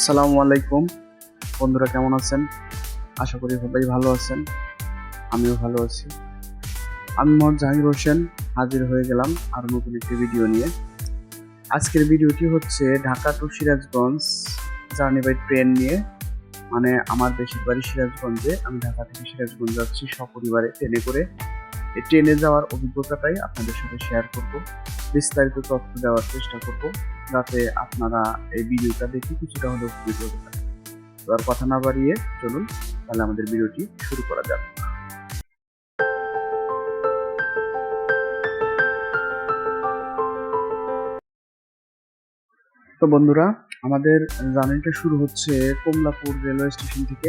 আসসালামু আলাইকুম। বন্ধুরা কেমন আছেন? আশা করি সবাই ভালো আছেন। আমিও ভালো আছি। আমি মোহাম্মদ জাহির হোসেন, হাজির হয়ে গেলাম আর নতুন একটি ভিডিও নিয়ে। আজকের ভিডিওটি হচ্ছে Dhaka to Sirajganj journey by train নিয়ে। মানে আমার দেশের বাড়ি সিরাজগঞ্জে। আমি ঢাকা থেকে সিরাজগঞ্জ যাচ্ছি সপরিবারে ট্রেনে করে। এই ট্রেনে যাওয়ার অভিজ্ঞতাটাই আপনাদের সাথে শেয়ার করব। বিস্তারিত তথ্য দেওয়ার চেষ্টা করব। যাতে আপনারা এই ভিডিওটা দেখে কিছুটা হলেও উপকৃত হতে পারেন। তো আর কথা না বাড়িয়ে চলুন, তাহলে আমাদের ভিডিওটি শুরু করা যাক। তো বন্ধুরা, আমাদের জার্নিটা শুরু হচ্ছে কমলাপুর রেলওয়ে স্টেশন থেকে।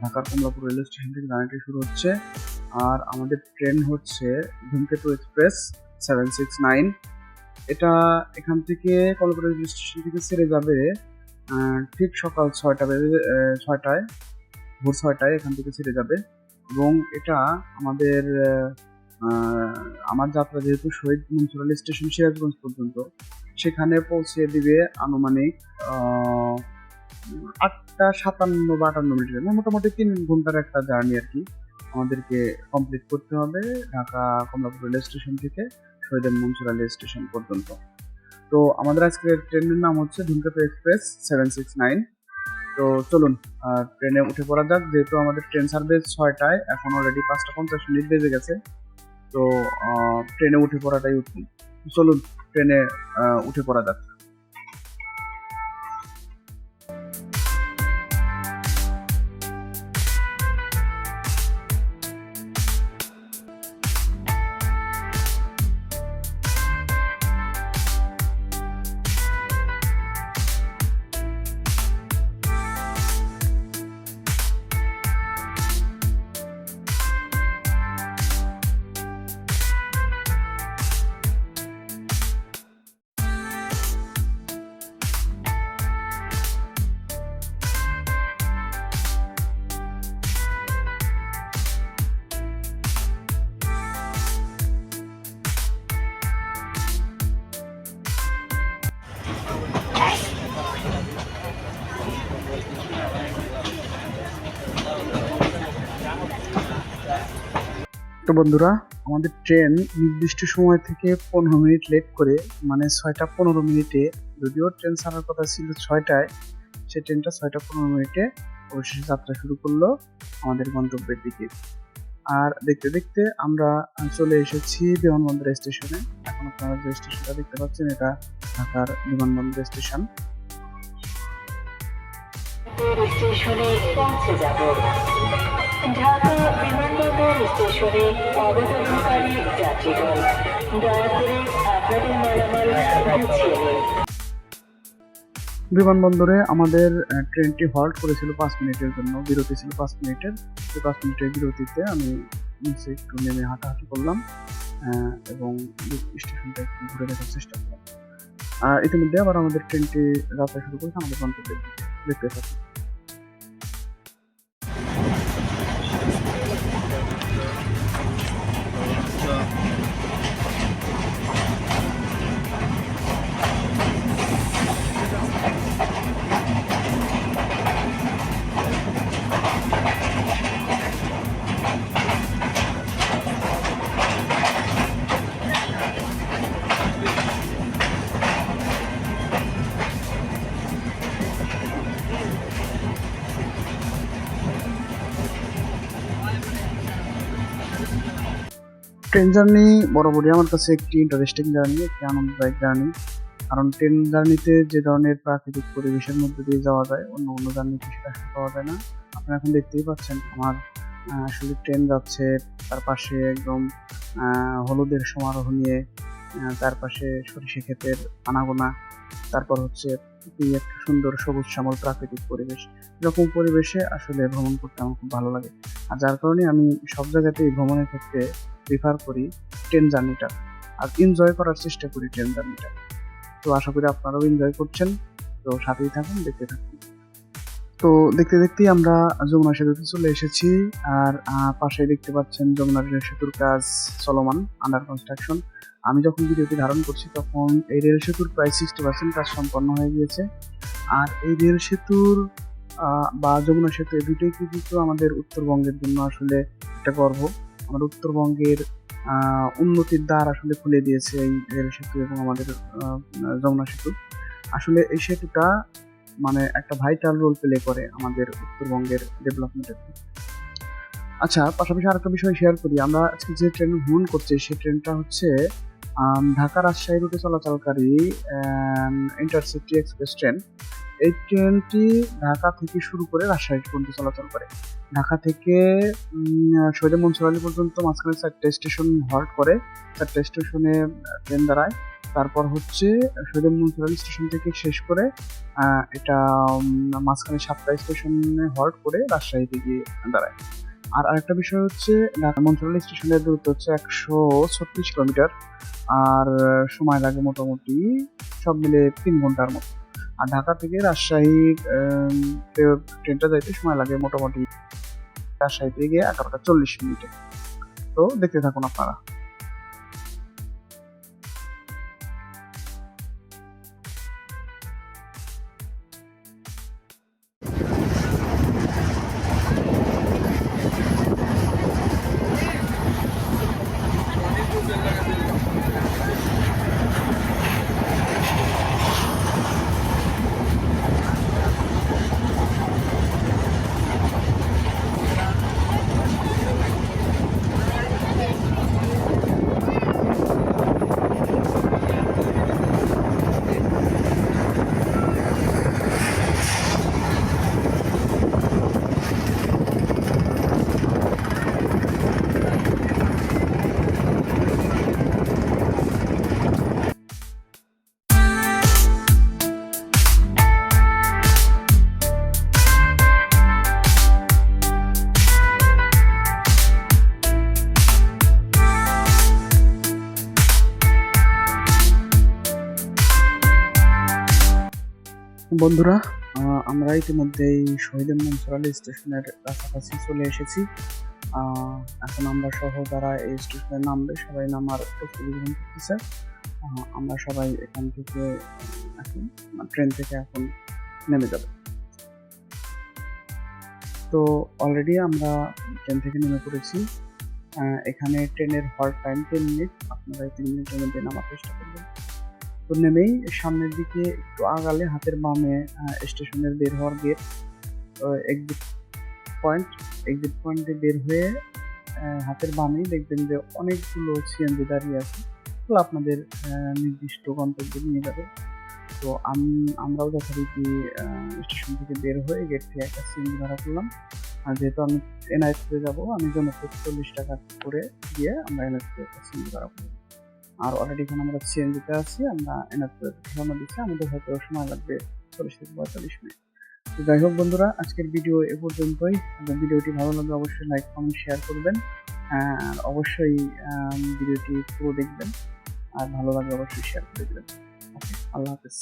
ঢাকার কমলাপুর রেলওয়ে স্টেশন থেকে জার্নিটা শুরু হচ্ছে। আর আমাদের ট্রেন হচ্ছে ধূমকেতু এক্সপ্রেস সেভেন সিক্স নাইন। এটা এখান থেকে কমলাপুর রেলওয়ে স্টেশন থেকে ছেড়ে যাবে ঠিক সকাল ছয়টা বেজে ছয়টায়, ভোর ছয়টায় এখান থেকে ছেড়ে যাবে। এবং এটা আমাদের আমার যাত্রা যেহেতু শহীদ মনসুর স্টেশন সিরাজগঞ্জ পর্যন্ত, সেখানে পৌঁছে দিবে আনুমানিক আটটা সাতান্ন বা আটান্ন মিনিটের মানে মোটামুটি তিন ঘণ্টার একটা জার্নি আর কি আমাদেরকে কমপ্লিট করতে হবে ঢাকা কমলাপুর রেল স্টেশন থেকে। শহীদ মনসুরা রেল স্টেশন পর্যন্ত। তো আমাদের আজকের ট্রেনের নাম হচ্ছে ধূমকেতু এক্সপ্রেস সেভেন সিক্স নাইন। তো চলুন ট্রেনে উঠে পড়া যাক, যেহেতু আমাদের ট্রেন সার্ভিস ছয়টায় এখন অলরেডি পাঁচটা পঞ্চাশ মিনিট বেজে গেছে। তো ট্রেনে উঠে পড়াটাই উত্তম। চলুন, ট্রেনে উঠে পড়া যাক। তো বন্ধুরা, আমাদের ট্রেন নির্দিষ্ট সময় থেকে পনেরো মিনিট লেট করে মানে ছয়টা পনেরো মিনিটে, যদিও ট্রেন ছাড়ার কথা ছিল ছয়টায়, সেই ট্রেনটা ছয়টা পনেরো মিনিটে অবশেষে যাত্রা শুরু করল আমাদের গন্তব্যের দিকে। আর দেখতে দেখতে আমরা চলে এসেছি বিমানবন্দর স্টেশনে। এখন আপনারা যে স্টেশনটা দেখতে পাচ্ছেন, এটা ঢাকার বিমানবন্দর স্টেশন। স্টেশনে পৌঁছে যাব ঢাকা বিমানবন্দর স্টেশনে অবতরণকারী যাত্রীগণ দয়া করে আপনাদের মালামাল বিমানবন্দরে আমাদের ট্রেনটি হল্ট করেছিল পাঁচ মিনিটের জন্য, বিরতি ছিল পাঁচ মিনিটের। সেই পাঁচ মিনিটের বিরতিতে আমি নিচে একটু নেমে হাঁটাহাঁটি করলাম এবং স্টেশনটা একটু ঘুরে দেখার চেষ্টা করলাম। আর ইতিমধ্যে আবার আমাদের ট্রেনটি যাত্রা শুরু করেছে আমাদের গন্তব্যে দেখতে থাকি ট্রেন জার্নি বরাবরই আমার কাছে একটি ইন্টারেস্টিং জার্নি একটি আনন্দদায়ক জার্নি কারণ ট্রেন জার্নিতে যে ধরনের প্রাকৃতিক পরিবেশের মধ্যে দিয়ে যাওয়া যায়, অন্য অন্য জার্নিতে সেটা পাওয়া যায় না। আপনারা এখন দেখতেই পাচ্ছেন আমার আসলে ট্রেন যাচ্ছে, তার পাশে একদম হলুদের সমারোহ নিয়ে তার পাশে সরিষে ক্ষেতের আনাগোনা, তারপর হচ্ছে একটা সুন্দর সবুজ শ্যামল প্রাকৃতিক পরিবেশ। এরকম পরিবেশে আসলে ভ্রমণ করতে আমার খুব ভালো লাগে। আর যার কারণে আমি সব জায়গাতেই ভ্রমণের ক্ষেত্রে প্রিফার করি ট্রেন জার্নিটা আর এনজয় করার চেষ্টা করি ট্রেন জার্নিটা তো আশা করি আপনারাও এনজয় করছেন। তো সাথেই থাকুন, দেখতে থাকুন। তো দেখতে দেখতেই আমরা যমুনা সেতুতে চলে এসেছি আর পাশে দেখতে পাচ্ছেন যমুনা রেল সেতুর কাজ চলমান আন্ডার কনস্ট্রাকশন আমি যখন ভিডিওটি ধারণ করছি তখন এই রেল সেতুর প্রায় সিক্সটি পার্সেন্ট কাজ সম্পন্ন হয়ে গিয়েছে। আর এই রেল সেতুর বা যমুনা সেতু এই দুটোই কৃতিত্ব আমাদের উত্তরবঙ্গের জন্য আসলে একটা গর্ব। আমাদের উত্তরবঙ্গের উন্নতির দ্বার আসলে খুলে দিয়েছে এই রেল সেতু এবং আমাদের যমুনা সেতু। আসলে এই সেতুটা মানে একটা ভাইটাল রোল প্লে করে আমাদের উত্তরবঙ্গের ডেভেলপমেন্টের আচ্ছা পাশাপাশি আরেকটা বিষয় শেয়ার করি। আমরা আজকে যে ট্রেন ভ্রমণ করছি সেই ট্রেনটা হচ্ছে ঢাকা রাজশাহী রুটে চলাচলকারী ইন্টারসিটি এক্সপ্রেস ট্রেন এই ট্রেনটি ঢাকা থেকে শুরু করে রাজশাহী পর্যন্ত চলাচল করে। ঢাকা থেকে শহীদ মনসুর পর্যন্ত মাঝখানে চারটে স্টেশন হল্ট করে, চারটে স্টেশনে ট্রেন দাঁড়ায়। তারপর হচ্ছে শহীদ মনসুর স্টেশন থেকে শেষ করে এটা মাঝখানে সাতটা স্টেশনে হল্ট করে রাজশাহীতে গিয়ে দাঁড়ায়। আর আরেকটা বিষয় হচ্ছে, ঢাকা মনসুর আলী স্টেশনের দূরত্ব হচ্ছে একশো ছত্রিশ কিলোমিটার। আর, সময় লাগে মোটামুটি সব মিলে তিন ঘণ্টার মতো। আর ঢাকা থেকে রাজশাহী ট্রেনটা যাইতে সময় লাগে মোটামুটি রাজশাহীতে গিয়ে এগারোটা চল্লিশ মিনিটে। তো দেখতে থাকুন আপনারা। বন্ধুরা আমরা ইতিমধ্যেই শহীদ মনসুর আলী স্টেশনের কাছাকাছি চলে এসেছি। এখন আমরা সহ যারা এই স্টেশনে নামবে, সবাই নামার প্রস্তুতি গ্রহণ করতেছে। আমরা সবাই এখান থেকে এখন ট্রেন থেকে এখন নেমে যাব। তো অলরেডি আমরা ট্রেন থেকে নেমে পড়েছি। এখানে ট্রেনের হল্ট টাইম টেন মিনিট আপনারা তিন মিনিটের মধ্যে নামার চেষ্টা করবেন। তো নেমেই সামনের দিকে একটু আগালে হাতের বামে স্টেশনের বের হওয়ার গেট এক্সিট পয়েন্ট এক্সিট পয়েন্টে বের হয়ে হাতের বামেই দেখবেন যে অনেকগুলো সিএনজি দাঁড়িয়ে আছে। তো আপনাদের নির্দিষ্ট গন্তব্যে নিয়ে যাবে। তো আমি, আমরাও যথারীতি স্টেশন থেকে বের হয়ে গেট থেকে একটা সিএনজি ভাড়া করলাম। আর যেহেতু আমি এনআইএসতে যাব, আমি জনপ্রতি চল্লিশ টাকা করে দিয়ে আমরা এনআইএসতে একটা সিএনজি ভাড়া করলাম আর অলরেডি এখানে আমরা সিএনজিতে আছি, আমরা এনারপুরে রওনা দিচ্ছি, আমাদের হয়তো সময় লাগবে চল্লিশ থেকে পঁয়তাল্লিশ মিনিট। তো যাই হোক বন্ধুরা, আজকের ভিডিও এ পর্যন্তই। ভিডিওটি ভালো লাগলে অবশ্যই লাইক কমেন্ট শেয়ার করবেন। আর অবশ্যই ভিডিওটি পুরো দেখবেন। আর ভালো লাগলে অবশ্যই শেয়ার করে দেবেন। আল্লাহ হাফেজ।